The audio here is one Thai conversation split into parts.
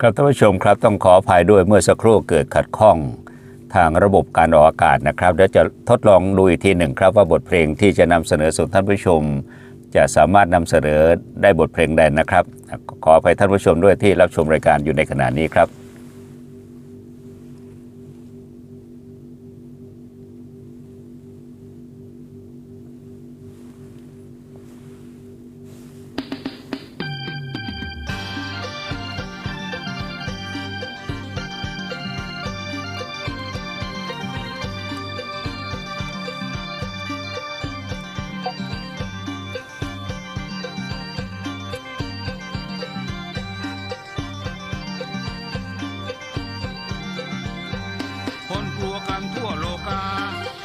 ครับท่านผู้ชมครับต้องขออภัยด้วยเมื่อสักครู่เกิดขัดข้องทางระบบการออกอากาศนะครับเดี๋ยวจะทดลองดูอีกทีหนึ่งครับว่าบทเพลงที่จะนำเสนอสู่ท่านผู้ชม จะสามารถนำเสนอได้บทเพลงใดนะครับ ขออภัยท่านผู้ชมด้วยที่รับชมรายการอยู่ในขณะนี้ครับ ลัวกันทั่วโลกา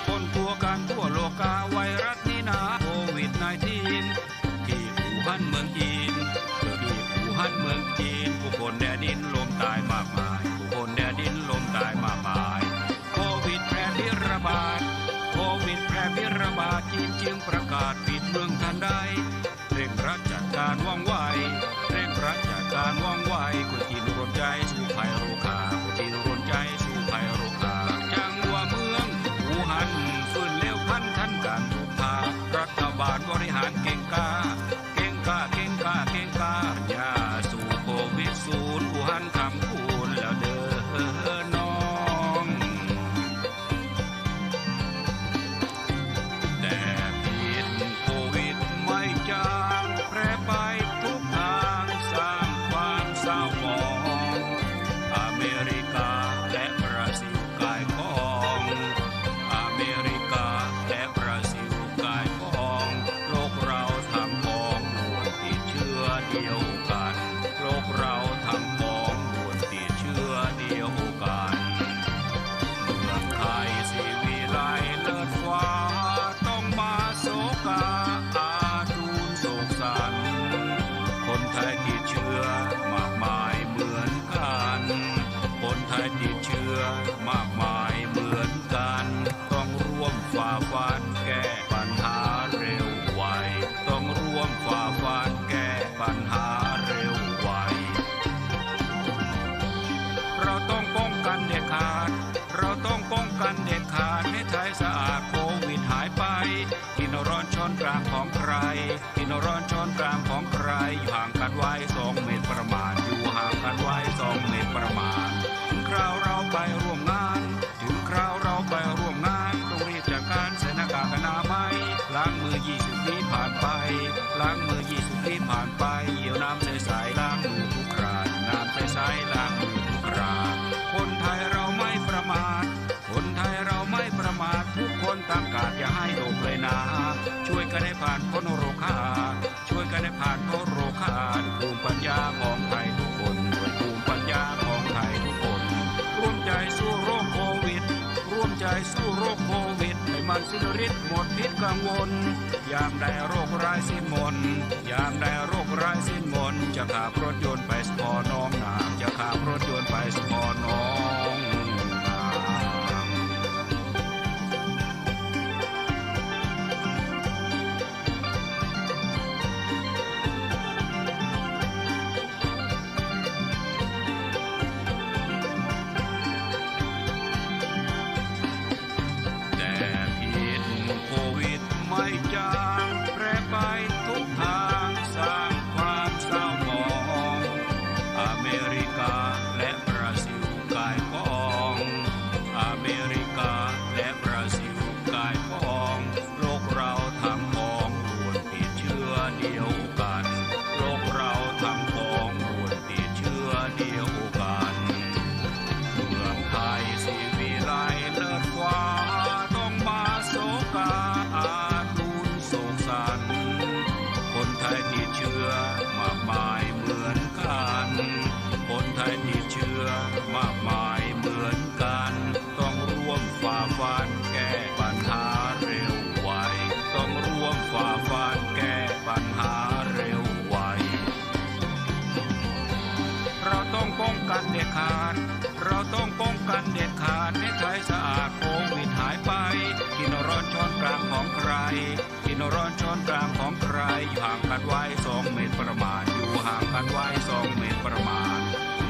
คนกลัวกันทั่วโลกาไวรัสนี้นาโควิด -19 ที่อู่ฮั่นเมืองจีนที่อู่ฮั่นเมืองจีนผู้คนแดนดินลมตายมากมายผู้คนแดนดินลมตายมากมายโควิดแพร่พิระบาดโควิดแพร่พิระบาดจีนจึงประกาศปิดเมืองทันใดเร่งรัดจัดการว่องไว ร้อนช้อนกลางของใครอยู่ห่างกันไว้สองเมตรประมาณ อยู่ห่างกันไว้สองเมตรประมาณ ถึงคราวเราไปร่วมงาน ถึงคราวเราไปร่วมงานต้องรีบจัดการใส่หน้ากากอนามัยล้างมือ20วิผ่านไป ล้างมือ20วิผ่านไปเยียวน้ำใสๆล้างมือทุกคราน้ำใสๆล้างมือทุกคราคนไทยเราไม่ประมาทคนไทยเราไม่ประมาททุกคนตั้งกาดอย่าให้โลกเลยนะ กันให้ผ่านพ้นโรคาช่วยกันให้ผ่านพ้นโรคาภูมิปัญญาของไทยทุกคนด้วยภูมิปัญญาของไทยทุกคน ร่วมใจสู้โรคโควิด ร่วมใจสู้โรคโควิดให้มันสิ้นฤทธิ์หมดพิษกังวล ยามใดโรคร้ายสิ้นมน ยามใดโรคร้ายสิ้นมน จะขับรถยนต์ไปสปอน้องนางจะขับรถยนต์ไปสปอน้อง เชื้อมากมายเหมือนกัน คนไทยติดเชื้อมากมายเหมือนกัน ต้องร่วมฝ่าฟันแก้ปัญหาเร็วไว ต้องร่วมฝ่าฟันแก้ปัญหาเร็วไว เราต้องป้องกันเด็ดขาด เราต้องป้องกันเด็ดขาดให้ไทยสะอาดโควิดหายไป กินร้อนช้อนกลางของใคร ร้อนช้อนกลางของใครอยู่ห่างกันไว้สองเมตรประมาณ อยู่ห่างกันไว้สองเมตรประมาณ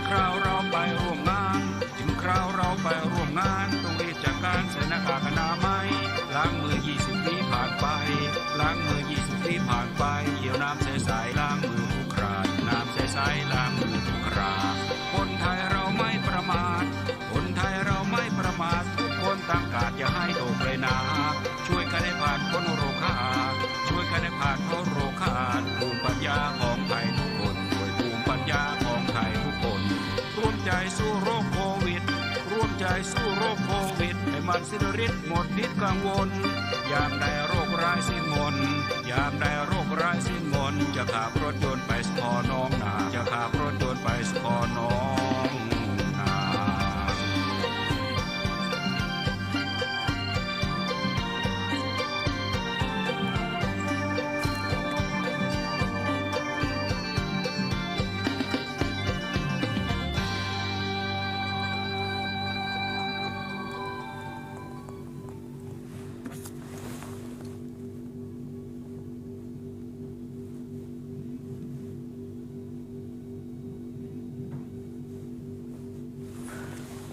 คราวเราไปร่วมงาน ถึงคราวเราไปร่วมงานต้องรีบจัดการใส่หน้ากากอนามัยล้างมือ 20วิผ่านไป ล้างมือ 20วิผ่านไปเกี่ยวน้ำใสๆล้างมือทุกคราน้ำใสๆล้างมือ สู้โรคโควิดให้มันสิ้นฤทธิ์หมดนิดกังวล ยามใดโรคร้ายสิ้นมนยามใดโรคร้ายสิ้นมนจะขับรถยนต์ไปสพอน้อง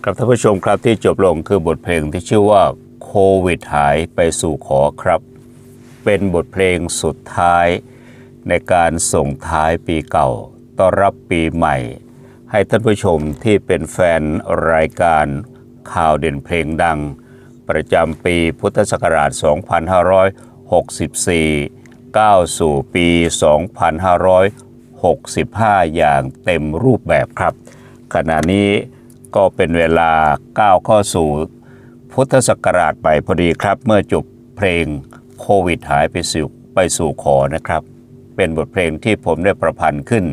ครับท่านผู้ชมครับที่จบลงคือบทเพลงที่ชื่อว่าโควิดหายไปสู่ขอครับ เป็นบทเพลงสุดท้าย ในการส่งท้ายปีเก่าต้อนรับปีใหม่ ให้ท่านผู้ชมที่เป็นแฟนรายการข่าวเด่นเพลงดัง ประจำปีพุทธศักราช 2564 ก้าวสู่ปี 2565 อย่างเต็มรูปแบบครับ ขณะนี้ ก็เป็นเวลาก้าวเข้าสู่ พุทธศักราชใหม่พอดีครับ เมื่อจบเพลงโควิดหายไปสู่ไปสู่ขอนะครับ เป็นบทเพลงที่ผมได้ประพันธ์ขึ้น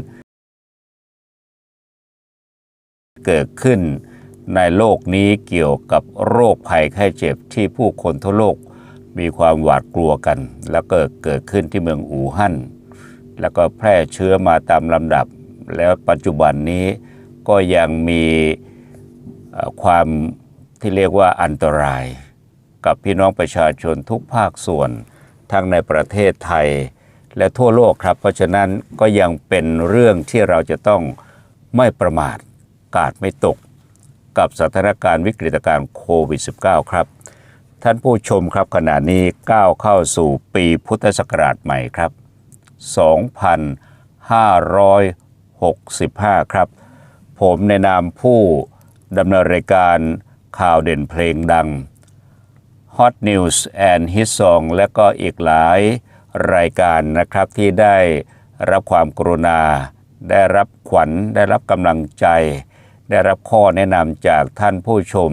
เกิดขึ้นในโลกนี้เกี่ยวกับโรคภัยไข้เจ็บที่ผู้คนทั่วโลกมีความหวาดกลัวกัน แล้วก็เกิดขึ้นที่เมืองอู่ฮั่นแล้วก็แพร่เชื้อมาตามลำดับ แล้วปัจจุบันนี้ก็ยังมี ความที่เรียกว่าอันตราย กับพี่น้องประชาชนทุกภาคส่วน ทั้งในประเทศไทยและทั่วโลกครับ เพราะฉะนั้นก็ยังเป็นเรื่องที่เราจะต้องไม่ประมาทกาดไม่ตก กับสถานการณ์วิกฤตการณ์โควิด -19 ครับ ท่านผู้ชมครับขณะนี้ก้าวเข้าสู่ปีพุทธศักราชใหม่ครับ 2565 ครับ ผมในนามผู้ ดำเนินรายการข่าวเด่นเพลงดัง Hot News and Hit Song และก็อีกหลายรายการนะครับที่ได้รับความกรุณา ได้รับขวัญ ได้รับกำลังใจ ได้รับข้อแนะนำจากท่านผู้ชม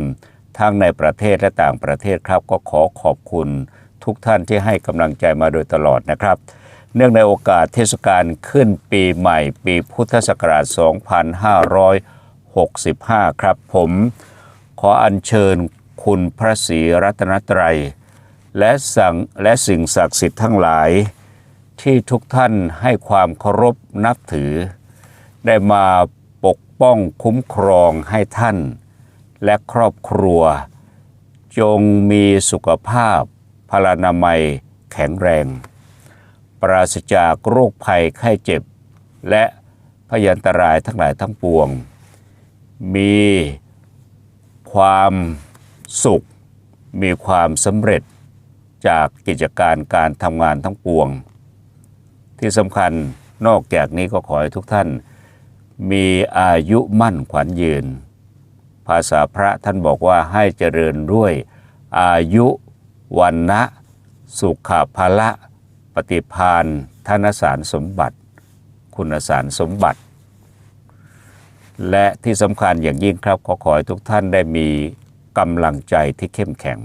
ทั้งในประเทศและต่างประเทศครับก็ขอขอบคุณทุกท่านที่ให้กำลังใจมาโดยตลอดนะครับ เนื่องในโอกาสเทศกาลขึ้นปีใหม่ปีพุทธศักราช 2500 2565 ครับผม ขออัญเชิญคุณพระศรีรัตนตรัย และสั่งและสิ่งศักดิ์สิทธิ์ทั้งหลาย ที่ทุกท่านให้ความเคารพนับถือ ได้มาปกป้องคุ้มครองให้ท่าน และครอบครัว จงมีสุขภาพพลานามัยแข็งแรง ปราศจากโรคภัยไข้เจ็บ และพยันตรายทั้งหลายทั้งปวง มีความสุข มีความสำเร็จจากกิจการการทำงานทั้งปวง ที่สำคัญนอกจากนี้ก็ขอให้ทุกท่าน มีอายุมั่นขวัญยืน ภาษาพระท่านบอกว่าให้เจริญด้วยอายุวันนะสุขภาละ ปฏิพานธนสารสมบัติ คุณสารสมบัติ และที่สำคัญอย่างยิ่งครับขอขอให้ทุกท่านได้มีกำลังใจที่เข้มแข็ง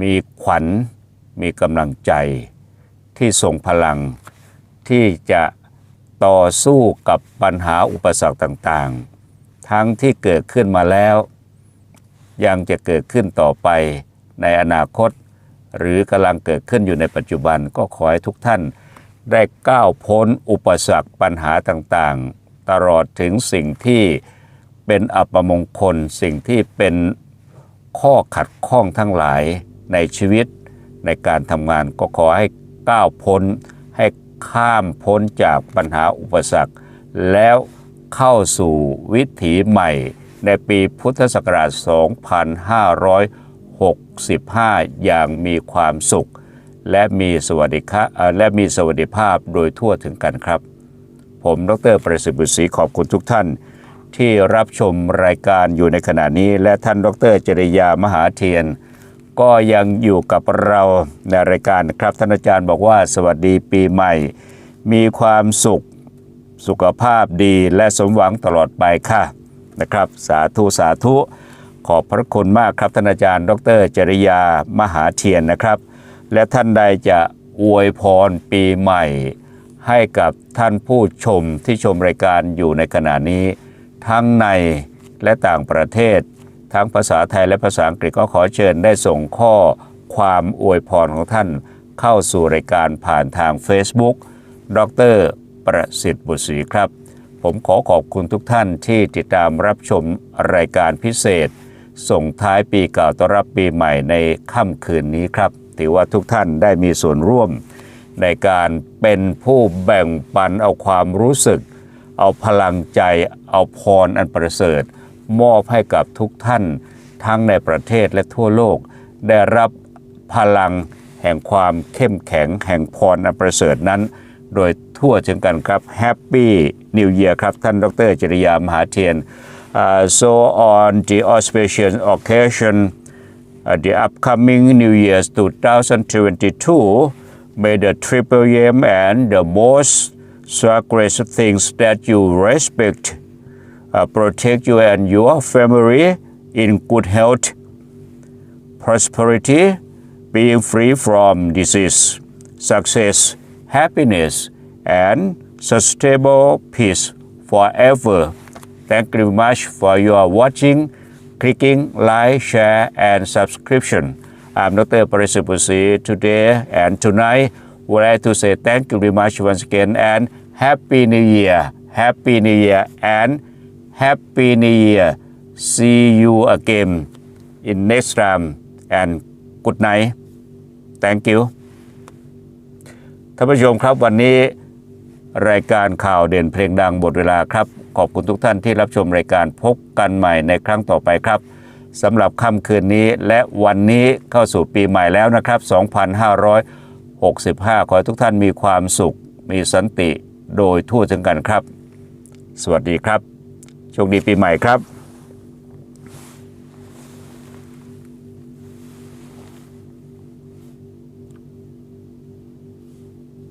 มีขวัญมีกำลังใจที่ทรงพลังที่จะต่อสู้กับปัญหาอุปสรรคต่างๆ ทั้งที่เกิดขึ้นมาแล้ว ยังจะเกิดขึ้นต่อไปในอนาคต หรือกำลังเกิดขึ้นอยู่ในปัจจุบันก็ขอให้ทุกท่านได้ก้าวพ้นอุปสรรคปัญหาต่างๆ ตลอดถึงสิ่งที่เป็นอัปมงคล สิ่งที่เป็นข้อขัดข้องทั้งหลายในชีวิตในการทำงานก็ขอให้ก้าวพ้น ให้ข้ามพ้นจากปัญหาอุปสรรค แล้วเข้าสู่วิถีใหม่ในปีพุทธศักราช 2565 อย่างมีความสุข และมีสวัสดิภาพและมีสวัสดิภาพโดยทั่วถึงกันครับ ผมดรประสิทธิ์บุตรศรีขอบคุณทุกท่าน ที่รับชมรายการอยู่ในขณะนี้ และท่านดรจริยามหาเทียน ก็ยังอยู่กับเราในรายการครับท่านอาจารย์บอกว่าสวัสดีปีใหม่ มีความสุขสุขภาพดีและสมหวังตลอดไปค่ะนะครับ สาธุสาธุขอบพระคุณมากครับท่านอาจารย์ ดรจริยามหาเทียนนะครับ และท่านใดจะอวยพรปีใหม่ ให้กับท่านผู้ชมที่ชมรายการอยู่ในขณะนี้ ทั้งในและต่างประเทศ ทั้งภาษาไทยและภาษาอังกฤษก็ขอเชิญได้ส่งข้อความอวยพรของท่านเข้าสู่รายการผ่านทาง Facebook ดร ประสิทธิ์บุตรศรีครับ ผมขอขอบคุณทุกท่านที่ติดตามรับชมรายการพิเศษ ส่งท้ายปีเก่าต้อนรับปีใหม่ในค่ำคืนนี้ครับถือว่าทุกท่านได้มีส่วนร่วม ในการเป็นผู้แบ่งปันเอาความรู้สึก เอาพลังใจ เอาพรอันประเสริฐ มอบให้กับทุกท่าน ทั้งในประเทศและทั่วโลก ได้รับพลังแห่งความเข้มแข็งแห่งพรอันประเสริฐนั้น โดยทั่วถึงกันครับแฮปปี้นิวเ a ียร์ครับท่านดรจริยามหาเทียน Uh, so on the auspicious occasion uh, the upcoming New Year's 2022 may the triple aim and the most sacred things that you respect uh, protect you and your family in good health prosperity, being free from disease, success, happiness, and sustainable peace forever. Thank you very much for your watching, clicking, like, share, and subscription. I'm Dr. Parisipusi today and tonight. Would like to say thank you very much once again and Happy New Year, Happy New Year, and Happy New Year. See you again in next time and good night thank you ท่านผู้ชมครับวันนี้รายการข่าวเด่นเพลงดังบทเวลาครับ ขอบคุณทุกท่านที่รับชมรายการพบกันใหม่ในครั้งต่อไปครับ สำหรับค่ำคืนนี้และวันนี้เข้าสู่ปีใหม่แล้วนะครับ 2565 ขอให้ทุกท่านมีความสุข มีสันติโดยทั่วถึงกันครับ สวัสดีครับ โชคดีปีใหม่ครับ